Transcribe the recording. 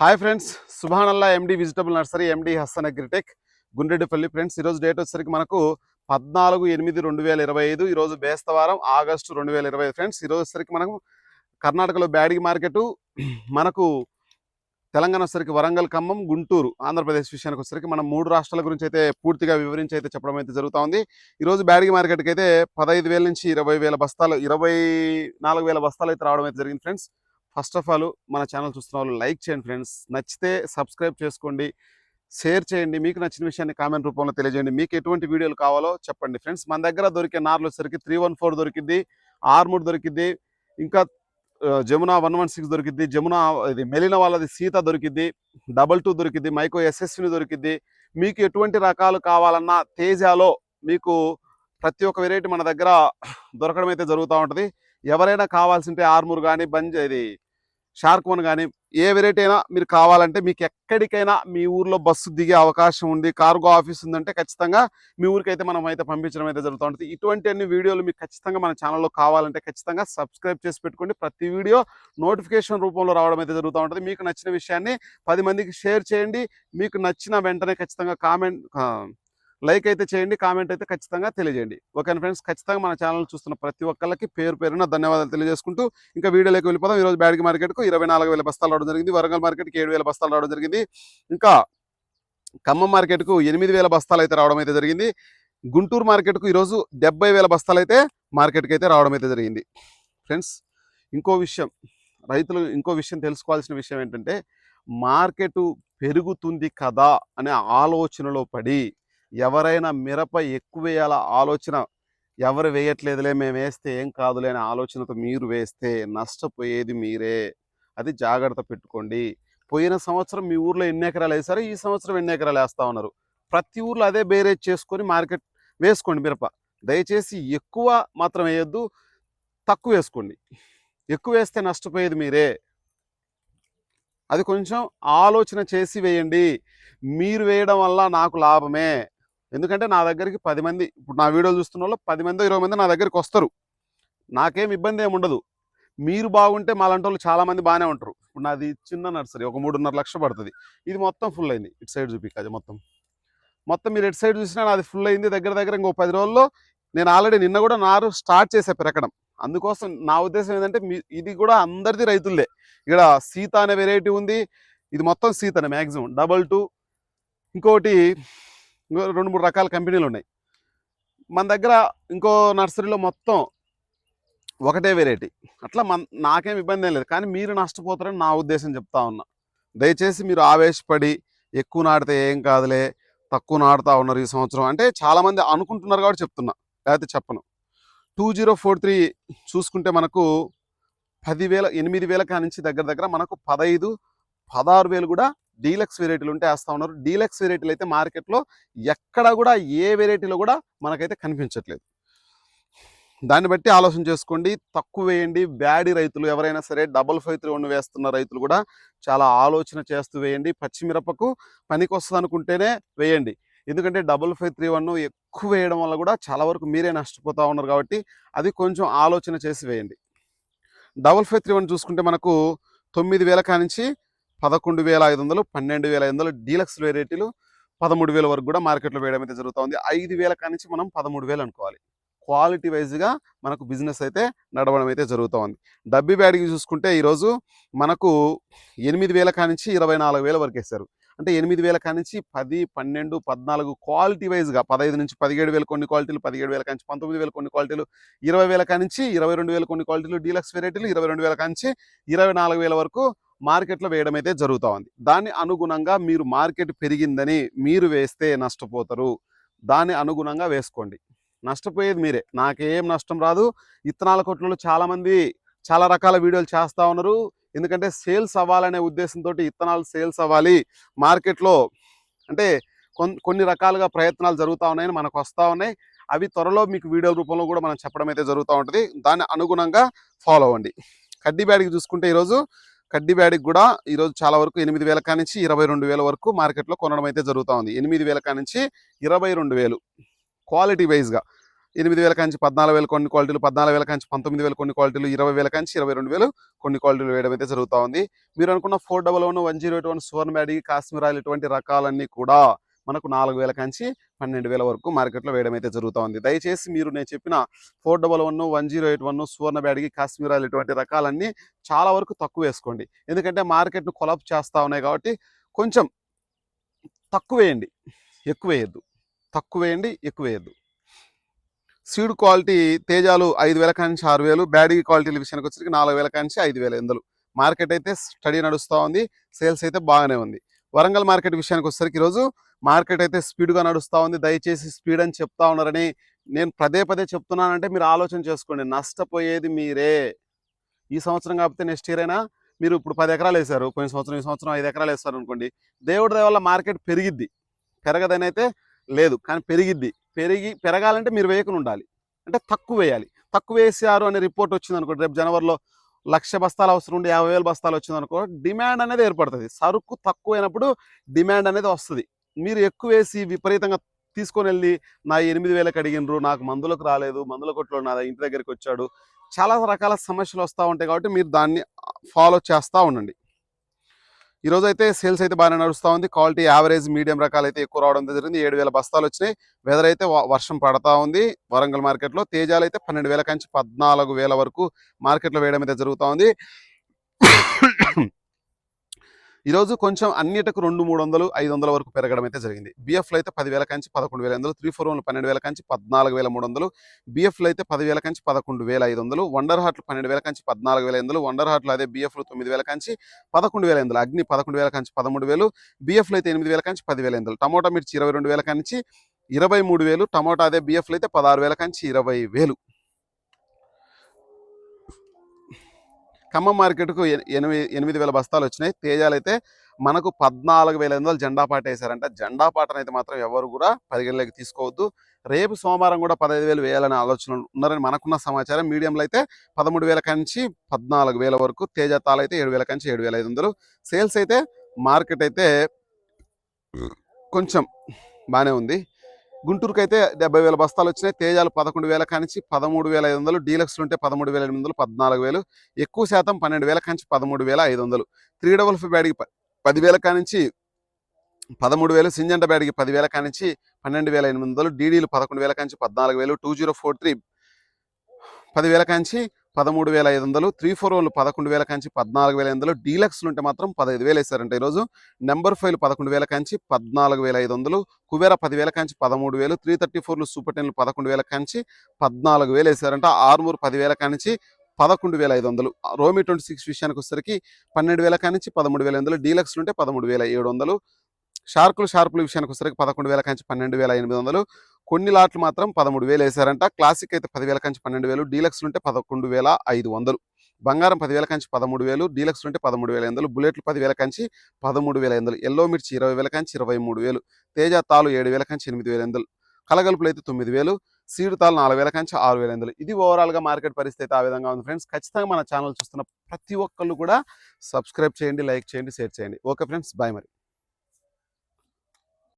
Hi friends సుభానల్లా MD vegetable nursery MD Hasan Agritech Gundreddipalli friends ఈరోజు date వచ్చేసరికి మనకు పద్నాలుగు ఎనిమిది రెండు వేల ఇరవై ఐదు ఈరోజు బేస్తవారం ఆగస్టు రెండు వేల ఇరవై ఐదు ఫ్రెండ్స్ ఈరోజు వచ్చేసరికి మనకు కర్ణాటకలో బ్యాడిగి మార్కెట్ మనకు తెలంగాణ వచ్చేసరికి వరంగల్ ఖమ్మం గుంటూరు ఆంధ్రప్రదేశ్ విషయానికి వచ్చేసరికి మనం మూడు రాష్ట్రాల గురించి అయితే పూర్తిగా వివరించి అయితే చెప్పడం అయితే జరుగుతూ ఉంది. ఈరోజు బ్యాడిగి మార్కెట్కి అయితే పదహైదు వేల నుంచి ఇరవై వేల బస్తాలు ఇరవై నాలుగు వేల బస్తాలు అయితే రావడం అయితే జరిగింది ఫ్రెండ్స్ ఫస్ట్ ఆఫ్ ఆల్ మన ఛానల్ చూస్తున్న వాళ్ళు లైక్ చేయండి ఫ్రెండ్స్. నచ్చితే సబ్స్క్రైబ్ చేసుకోండి. షేర్ చేయండి. మీకు నచ్చిన విషయాన్ని కామెంట్ రూపంలో తెలియజేయండి. మీకు ఎటువంటి వీడియోలు కావాలో చెప్పండి ఫ్రెండ్స్. మన దగ్గర దొరికే నార్లు వచ్చేసరికి త్రీ వన్ ఫోర్ దొరికింది ఆర్మూర్ దొరికింది ఇంకా జమునా వన్ వన్ సిక్స్ దొరికింది జమునా ఇది మెలిన వాళ్ళది సీత దొరికింది డబల్ టూ దొరికింది మైకో ఎస్ఎస్ని దొరికింది మీకు ఎటువంటి రకాలు కావాలన్నా తేజాలో మీకు ప్రతి ఒక్క వెరైటీ మన దగ్గర దొరకడం అయితే జరుగుతూ ఉంటుంది. ఎవరైనా కావాల్సింటే ఆర్మూర్ కానీ బంజ్ ఇది షార్క్ వన్ కానీ ఏ వెరైటీ అయినా మీరు కావాలంటే మీకు ఎక్కడికైనా మీ ఊర్లో బస్సు దిగే అవకాశం ఉంది కార్గో ఆఫీస్ ఉందంటే ఖచ్చితంగా మీ ఊరికి అయితే మనం అయితే పంపించడం అయితే జరుగుతూ ఉంటుంది ఇటువంటి అన్ని వీడియోలు మీకు ఖచ్చితంగా మన ఛానల్లో కావాలంటే ఖచ్చితంగా సబ్స్క్రైబ్ చేసి పెట్టుకోండి. ప్రతి వీడియో నోటిఫికేషన్ రూపంలో రావడం అయితే జరుగుతూ ఉంటుంది. మీకు నచ్చిన విషయాన్ని పది మందికి షేర్ చేయండి. మీకు నచ్చిన వెంటనే ఖచ్చితంగా కామెంట్ లైక్ అయితే చేయండి కామెంట్ అయితే ఖచ్చితంగా తెలియజేయండి. ఓకేనా ఫ్రెండ్స్ ఖచ్చితంగా మన ఛానల్ చూస్తున్న ప్రతి ఒక్కరికి పేరు పేరున ధన్యవాదాలు తెలియజేసుకుంటూ ఇంకా వీడియోలోకి వెళ్ళిపోదాం. ఈరోజు బ్యాడ్కి మార్కెట్కు ఇరవై నాలుగు వేల బస్తాలు రావడం జరిగింది వరంగల్ మార్కెట్కి ఏడు వేల బస్తాలు రావడం జరిగింది. ఇంకా ఖమ్మం మార్కెట్కు ఎనిమిది వేల బస్తాలు అయితే రావడం అయితే జరిగింది. గుంటూరు మార్కెట్కు ఈరోజు డెబ్బై వేల బస్తాలు అయితే మార్కెట్కి అయితే రావడం అయితే జరిగింది. ఫ్రెండ్స్ ఇంకో విషయం రైతులు ఇంకో విషయం తెలుసుకోవాల్సిన విషయం ఏంటంటే మార్కెట్ పెరుగుతుంది కదా అనే ఆలోచనలో పడి ఎవరైనా మిరప ఎక్కువ వేయాల ఆలోచన ఎవరు వేయట్లేదులే మేము వేస్తే ఏం కాదులే అనే ఆలోచనతో మీరు వేస్తే నష్టపోయేది మీరే. అది జాగ్రత్త పెట్టుకోండి. పోయిన సంవత్సరం మీ ఊర్లో ఎన్ని ఎకరాలు వేసారో ఈ సంవత్సరం ఎన్ని ఎకరాలు వేస్తా ఉన్నారు? ప్రతి ఊర్లో అదే బేరేజ్ చేసుకొని మార్కెట్ వేసుకోండి మిరప. దయచేసి ఎక్కువ మాత్రం వేయొద్దు తక్కువ వేసుకోండి. ఎక్కువ వేస్తే నష్టపోయేది మీరే. అది కొంచెం ఆలోచన చేసి వేయండి. మీరు వేయడం వల్ల నాకు లాభమే. ఎందుకంటే నా దగ్గరికి పది మంది ఇప్పుడు నా వీడియో చూస్తున్న వాళ్ళు పది మంది ఇరవై మంది నా దగ్గరికి వస్తారు. నాకేం ఇబ్బంది ఏమి ఉండదు. మీరు బాగుంటే మాలాంటి వాళ్ళు చాలా మంది బాగానే ఉంటారు. ఇప్పుడు నాది చిన్న నర్సరీ ఒక మూడున్నర లక్ష పడుతుంది. ఇది మొత్తం ఫుల్ అయింది. ఇటు సైడ్ చూపి అది మొత్తం. మొత్తం మీరు ఎటు సైడ్ చూసినా నాది ఫుల్ అయింది దగ్గర దగ్గర ఇంకో పది రోజుల్లో నేను ఆల్రెడీ నిన్న కూడా నారు స్టార్ట్ చేసే పెరగడం అందుకోసం నా ఉద్దేశం ఏంటంటే మీ ఇది కూడా అందరిది రైతులదే. ఇక్కడ సీత అనే వెరైటీ ఉంది. ఇది మొత్తం సీతనే మ్యాక్సిమం డబల్ టూ ఇంకోటి ఇంకో రెండు మూడు రకాల కంపెనీలు ఉన్నాయి. మన దగ్గర ఇంకో నర్సరీలో మొత్తం ఒకటే వెరైటీ అట్లా మన నాకేం ఇబ్బంది ఏం లేదు. కానీ మీరు నష్టపోతారని నా ఉద్దేశం చెప్తా ఉన్నా. దయచేసి మీరు ఆవేశపడి ఎక్కువ నాటితే ఏం కాదులే తక్కువ నాడుతూ ఉన్నారు ఈ సంవత్సరం అంటే చాలామంది అనుకుంటున్నారు కాబట్టి చెప్తున్నా. లేకపోతే చెప్పను. టూ జీరో ఫోర్ త్రీ చూసుకుంటే మనకు పదివేల ఎనిమిది వేల కానించి దగ్గర దగ్గర మనకు పదహైదు పదహారు వేలు కూడా డీలక్స్ వెరైటీలు ఉంటే వేస్తూ ఉన్నారు. డీలక్స్ వెరైటీలు అయితే మార్కెట్లో ఎక్కడ కూడా ఏ వెరైటీలో కూడా మనకైతే కనిపించట్లేదు. దాన్ని బట్టి ఆలోచన చేసుకోండి. తక్కువ వేయండి. బ్యాడీ రైతులు ఎవరైనా సరే డబల్ ఫైవ్ త్రీ వన్ వేస్తున్న రైతులు కూడా చాలా ఆలోచన చేస్తూ వేయండి. పచ్చిమిరపకు పనికి వస్తుంది అనుకుంటేనే వేయండి. ఎందుకంటే డబల్ ఫైవ్ త్రీ వన్ ఎక్కువ వేయడం వల్ల కూడా చాలా వరకు మీరే నష్టపోతూ ఉన్నారు కాబట్టి అది కొంచెం ఆలోచన చేసి వేయండి. డబల్ ఫైవ్ త్రీ వన్ చూసుకుంటే మనకు తొమ్మిది వేల కానించి పదకొండు వేల ఐదు వందలు పన్నెండు వేల ఐదు వందలు డీలక్స్ వెరైటీలు పదమూడు వేల వరకు కూడా మార్కెట్లో వేయడం అయితే జరుగుతుంది. ఐదు వేల కానించి మనం పదమూడు వేలు అనుకోవాలి. క్వాలిటీ వైజ్గా మనకు బిజినెస్ అయితే నడవడం అయితే జరుగుతూ ఉంది డబ్బి బ్యాడ్కి చూసుకుంటే ఈరోజు మనకు ఎనిమిది వేల కానించి ఇరవై నాలుగు వేల వరకు వేస్తారు అంటే ఎనిమిది వేల కానించి పది పన్నెండు పద్నాలుగు క్వాలిటీ వైజ్గా పదహైదు నుంచి పదిహేడు వేల కొన్ని క్వాలిటీలు పదిహేడు వేల కానించి పంతొమ్మిది వేల కొన్ని క్వాలిటీలు ఇరవై వేల కానించి ఇరవై రెండు వేల కొన్ని క్వాలిటీలు డీలక్స్ వెరైటీలు ఇరవై రెండు వేల కానించి ఇరవై నాలుగు వేల వరకు మార్కెట్లో వేయడం అయితే జరుగుతూ ఉంది. దాని అనుగుణంగా మీరు మార్కెట్ పెరిగిందని మీరు వేస్తే నష్టపోతారు. దాని అనుగుణంగా వేసుకోండి. నష్టపోయేది మీరే. నాకేం నష్టం రాదు. ఇత్తనాల కొట్లలో చాలామంది చాలా రకాల వీడియోలు చేస్తూ ఉన్నారు. ఎందుకంటే సేల్స్ అవ్వాలనే ఉద్దేశంతో ఇత్తనాలు సేల్స్ అవ్వాలి. మార్కెట్లో అంటే కొన్ని రకాలుగా ప్రయత్నాలు జరుగుతూ ఉన్నాయని మనకు వస్తూ ఉన్నాయి. అవి త్వరలో మీకు వీడియో రూపంలో కూడా మనం చెప్పడం అయితే జరుగుతూ ఉంటుంది. దాని అనుగుణంగా ఫాలో అవ్వండి. కడ్డీ బ్యాడ్కి చూసుకుంటే ఈరోజు కడ్డీ బ్యాడ్కి కూడా ఈరోజు చాలా వరకు ఎనిమిది వేల కానించి ఇరవై రెండు వేల వరకు మార్కెట్లో కొనడం అయితే జరుగుతూ ఉంది. ఎనిమిది వేల కానించి ఇరవై రెండు వేలు క్వాలిటీ వైజ్గా ఎనిమిది వేల కంచి పద్నాలుగు వేల కొన్ని క్వాలిటీలు పద్నాలుగు వేల కంచి పంతొమ్మిది వేల కొన్ని క్వాలిటీలు ఇరవై వేల కంచి ఇరవై రెండు వేలు కొన్ని క్వాలిటీలు వేయడం అయితే జరుగుతూ ఉంది. మీరు అనుకున్న four double one one zero eight one Suvarna బ్యాడీ కాశ్మీరాలు ఇటువంటి రకాలన్నీ కూడా మనకు నాలుగు వేల కంచి పన్నెండు వేల వరకు మార్కెట్లో వేయడం అయితే జరుగుతూ ఉంది. దయచేసి మీరు నేను చెప్పిన four double one one zero eight one Suvarna బ్యాడ్కి కాశ్మీరాలు ఇటువంటి రకాలన్నీ చాలా వరకు తక్కువ వేసుకోండి. ఎందుకంటే మార్కెట్ను కొలాప్ చేస్తూ ఉన్నాయి కాబట్టి కొంచెం తక్కువ వేయండి. ఎక్కువ వేయద్దు. తక్కువ వేయండి ఎక్కువ వేయద్దు. సీడ్ క్వాలిటీ తేజాలు ఐదు వేల కాంచి ఆరు వేలు బ్యాడీ క్వాలిటీల విషయానికి వచ్చరికి నాలుగు వేల కాంచి ఐదు వేల ఎందులు. మార్కెట్ అయితే స్టడీ నడుస్తూ ఉంది సేల్స్ అయితే బాగానే ఉంది. వరంగల్ మార్కెట్ విషయానికి వచ్చేసరికి ఈరోజు మార్కెట్ అయితే స్పీడ్గా నడుస్తూ ఉంది. దయచేసి స్పీడ్ అని చెప్తా ఉన్నారని నేను పదే పదే చెప్తున్నానంటే మీరు ఆలోచన చేసుకోండి. నష్టపోయేది మీరే. ఈ సంవత్సరం కాకపోతే నెక్స్ట్ ఇయర్ అయినా మీరు ఇప్పుడు పది ఎకరాలు వేశారు పోయిన సంవత్సరం ఈ సంవత్సరం ఐదు ఎకరాలు వేస్తారు అనుకోండి. దేవుడి దయ వల్ల మార్కెట్ పెరిగిద్ది. పెరగదని అయితే లేదు. కానీ పెరిగిద్ది. పెరిగి పెరగాలంటే మీరు వేయకుండా ఉండాలి. అంటే తక్కువ వేయాలి. తక్కువ వేసారు అనే రిపోర్ట్ వచ్చింది అనుకోండి. రేపు జనవరిలో లక్ష బస్తాలు అవసరం ఉండి యాభై వేల బస్తాలు వచ్చింది అనుకో డిమాండ్ అనేది ఏర్పడుతుంది. సరుకు తక్కువైనప్పుడు డిమాండ్ అనేది వస్తుంది. మీరు ఎక్కువ వేసి విపరీతంగా తీసుకొని వెళ్ళి నా ఎనిమిది వేలకు అడిగినరు నాకు మందులకు రాలేదు మందుల కొట్లో నా ఇంటి దగ్గరికి వచ్చాడు. చాలా రకాల సమస్యలు వస్తూ ఉంటాయి కాబట్టి మీరు దాన్ని ఫాలో చేస్తూ ఉండండి. ఈరోజు అయితే సేల్స్ అయితే బాగానే నడుస్తూ ఉంది. క్వాలిటీ యావరేజ్ మీడియం రకాలు అయితే ఎక్కువ రావడం జరిగింది. ఏడు వేల బస్తాలు వచ్చినాయి. వెదర్ అయితే వర్షం పడతా ఉంది. వరంగల్ మార్కెట్లో తేజాలు అయితే పన్నెండు వేల కంచి పద్నాలుగు వేల వరకు మార్కెట్లో వేయడం అయితే జరుగుతూ ఉంది. ఈరోజు కొంచెం అన్నిటికి రెండు మూడు వందలు ఐదు వందల వరకు పెరగడం అయితే జరిగింది. బీఎఫ్లో అయితే పదివేల కంచి పదకొండు వేల వందలు త్రీ ఫోర్ వన్లు పన్నెండు వేల కంచి పద్నాలుగు వేల మూడు వందలు బీఎఫ్లో అయితే పదివేల కంచి పదకొండు వేల ఐదు వందలు వండర్ హాట్లు పన్నెండు వేల కంచి పద్నాలుగు వేల వందలు వండర్ హాట్లు అదే బీఎఫ్లో తొమ్మిది వేల కంచి పదకొండు వేల వందలు అగ్ని పదకొండు వేల కంచి పదమూడు వేలు బిఎఫ్లో అయితే ఎనిమిది వేల కంచి పదివేల వందలు టమోటా మిర్చి ఇరవై రెండు వేల కంచి ఇరవై మూడు వేలు టమోటా అదే బిఎఫ్లో అయితే పదహారు వేల కంచి ఇరవై వేలు. ఖమ్మం మార్కెట్కు ఎనిమిది ఎనిమిది వేల బస్తాలు వచ్చినాయి. తేజాలు అయితే మనకు పద్నాలుగు వేల ఎనిమిది వందలు జెండా పాట వేశారంట. జెండా పాటను అయితే మాత్రం ఎవరు కూడా పరిగణలోకి తీసుకోవద్దు. రేపు సోమవారం కూడా పదహైదు వేలు వేయాలనే ఆలోచన ఉన్నారని మనకున్న సమాచారం. మీడియంలో అయితే పదమూడు వేల కంచి పద్నాలుగు వేల వరకు తేజ తాలు అయితే ఏడు వేల కంచి ఏడు వేల ఐదు వందలు. సేల్స్ అయితే మార్కెట్ అయితే కొంచెం బాగానే ఉంది. గుంటూరుకు అయితే డెబ్బై వేల బస్తాలు వచ్చినాయి తేజాలు పదకొండు వేల కానించి పదమూడు వేల ఐదు వందలు డీలక్స్లు ఉంటే పదమూడు వేల ఎనిమిది వందలు పద్నాలుగు వేలు ఎక్కువ శాతం పన్నెండు వేల కానించి పదమూడు వేల ఐదు వందలు త్రీ డబుల్ ఫైవ్ బ్యాడ్కి పదివేల కానించి పదమూడు వేలు సింజంట బ్యాడ్కి పదివేల కానించి పన్నెండు వేల ఎనిమిది వందలు డీడీలు పదకొండు వేల కానించి పద్నాలుగు వేలు టూ జీరో ఫోర్ త్రీ పదివేల కాంచి పదమూడు వేల ఐదు వందలు త్రీ ఫోర్ వన్లు పదకొండు వేల కాంచి పద్నాలుగు వేల ఐదు వందలు డీలక్స్లు ఉంటే మాత్రం పదహైదు వేలు వేశారంట ఈరోజు. నెంబర్ ఫైవ్ పదకొండు వేల కాంచి పద్నాలుగు వేల ఐదు వందలు కుబేర పదివేల కాంచి పదమూడు వేలు త్రీ థర్టీ ఫోర్లు సూపర్ టెన్లు పదకొండు వేల కాంచి పద్నాలుగు వేలు వేశారంట ఆరుమూరు పదివేల కాంచి పదకొండు వేల ఐదు వందలు. రోమి ట్వంటీ సిక్స్ విషయానికి వచ్చేసరికి పన్నెండు వేల కానించి పదమూడు వేల ఐదు వందలు డీలక్స్లు ఉంటే పదమూడు వేల ఏడు వందలు షార్కులు షార్పుల విషయానికి వచ్చేసరికి పదకొండు వేల కంచి పన్నెండు వేల ఎనిమిది వందలు. కొన్ని లాట్లు మాత్రం పదమూడు వేలు వేశారంట. క్లాసిక్ అయితే పదివేల కంచి పన్నెండు వేలు డీలక్స్ ఉంటే పదకొండు వేల ఐదు వందలు. బంగారం పదివేల కంచి పదమూడు వేలు డీలక్స్ ఉంటే పదమూడు వేల వందలు. బుల్లెట్లు పదివేల కంచి పదమూడు వేల వందలు. ఎల్లో మిర్చి ఇరవై వేల కంచి ఇరవై మూడు వేలు. తేజ తాలు ఏడు వేల కంచి ఎనిమిది వేల వందలు. కలగలుపులు అయితే తొమ్మిది వేలు. సీడు తాలు నాలుగు వేల కంచి ఆరు వేల వందలు. ఇది ఓవరాల్గా మార్కెట్ పరిస్థితి అయితే ఆ విధంగా ఉంది ఫ్రెండ్స్. ఖచ్చితంగా మన ఛానల్ చూస్తున్న ప్రతి ఒక్కళ్ళు కూడా సబ్స్క్రైబ్ చేయండి లైక్ చేయండి షేర్ చేయండి. ఓకే ఫ్రెండ్స్ బాయ్ మరి.